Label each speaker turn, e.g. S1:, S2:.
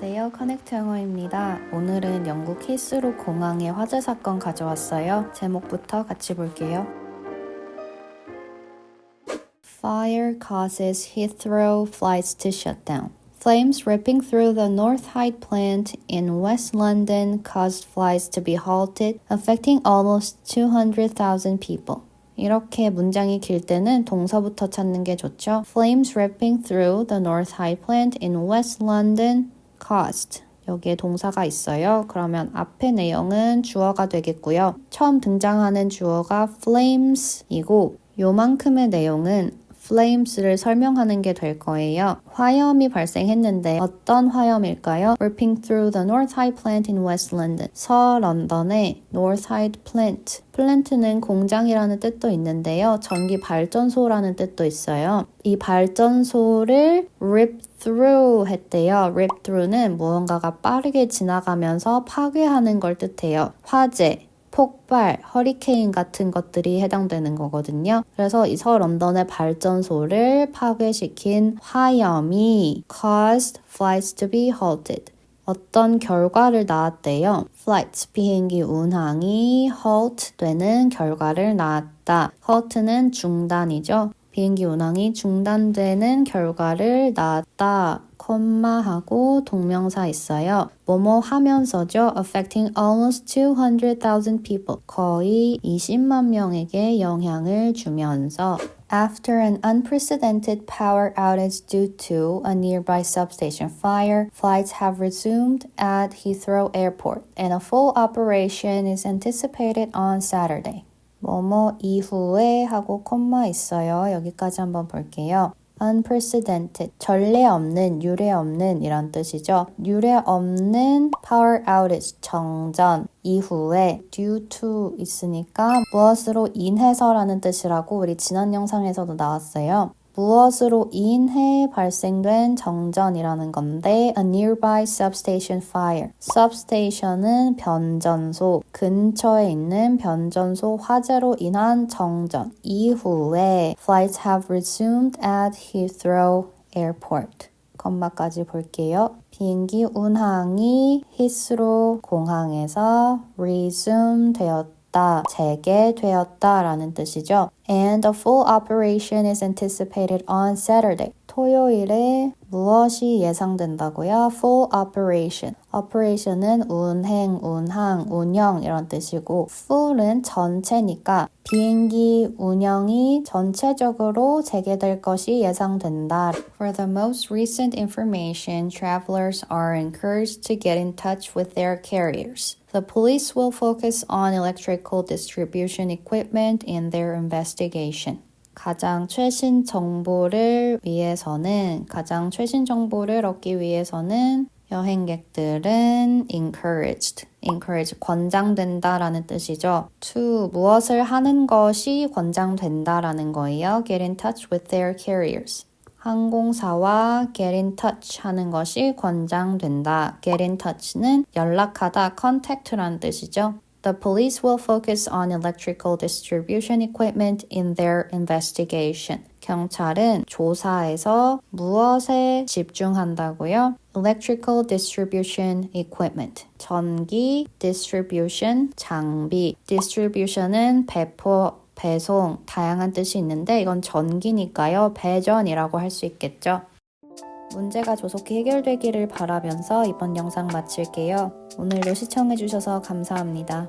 S1: 안녕하세요. 커넥트 영어입니다. 오늘은 영국 히스로 공항의 화재 사건 가져왔어요. 제목부터 같이 볼게요. Fire causes Heathrow flights to shut down. Flames ripping through the North Hyde plant in West London caused flights to be halted, affecting almost 200,000 people. 이렇게 문장이 길 때는 동사부터 찾는 게 좋죠. Flames ripping through the North Hyde plant in West London caused. 여기에 동사가 있어요. 그러면 앞의 내용은 주어가 되겠고요. 처음 등장하는 주어가 flames이고 요만큼의 내용은 flames를 설명하는 게 될 거예요. 화염이 발생했는데 어떤 화염일까요? Ripping through the North Hyde plant in West London. 서 런던의 North Hyde plant. 플랜트는 공장이라는 뜻도 있는데요. 전기 발전소라는 뜻도 있어요. 이 발전소를 rip through 했대요. rip through는 무언가가 빠르게 지나가면서 파괴하는 걸 뜻해요. 화재, 폭발, 허리케인 같은 것들이 해당되는 거거든요. 그래서 이 서런던의 발전소를 파괴시킨 화염이 caused flights to be halted. 어떤 결과를 낳았대요. flights, 비행기 운항이 halt 되는 결과를 낳았다. halt는 중단이죠. 비행기 운항이 중단되는 결과를 낳았다. 콤마하고 동명사 있어요. 뭐뭐 하면서죠. affecting almost 200,000 people. 거의 20만 명에게 영향을 주면서 After an unprecedented power outage due to a nearby substation fire, flights have resumed at Heathrow Airport and a full operation is anticipated on Saturday. 뭐뭐 이후에 하고 콤마 있어요. 여기까지 한번 볼게요. unprecedented, 전례 없는, 유례 없는 이런 뜻이죠. 유례 없는 power outage, 정전 이후에 due to 있으니까 무엇으로 인해서라는 뜻이라고 우리 지난 영상에서도 나왔어요. 무엇으로 인해 발생된 정전이라는 건데 a nearby substation fire. substation은 변전소, 근처에 있는 변전소 화재로 인한 정전 이후에 flights have resumed at Heathrow Airport. 컴마까지 볼게요. 비행기 운항이 히스로 공항에서 resume 되었다. 재개되었다라는 뜻이죠. And a full operation is anticipated on Saturday. 토요일에 무엇이 예상된다고요? Full operation. operation은 운행, 운항, 운영 이런 뜻이고 full은 전체니까 비행기 운영이 전체적으로 재개될 것이 예상된다. For the most recent information, travelers are encouraged to get in touch with their carriers. The police will focus on electrical distribution equipment in their investigation. 가장 최신 정보를 위해서는 가장 최신 정보를 얻기 위해서는 여행객들은 encouraged, encourage 권장된다라는 뜻이죠. to 무엇을 하는 것이 권장된다라는 거예요. Get in touch with their carriers. 항공사와 get in touch 하는 것이 권장된다. get in touch는 연락하다, contact라는 뜻이죠. The police will focus on electrical distribution equipment in their investigation. 경찰은 조사에서 무엇에 집중한다고요? Electrical distribution equipment. 전기 distribution 장비. distribution은 배포 배송, 다양한 뜻이 있는데 이건 전기니까요. 배전이라고 할 수 있겠죠. 문제가 조속히 해결되기를 바라면서 이번 영상 마칠게요. 오늘도 시청해주셔서 감사합니다.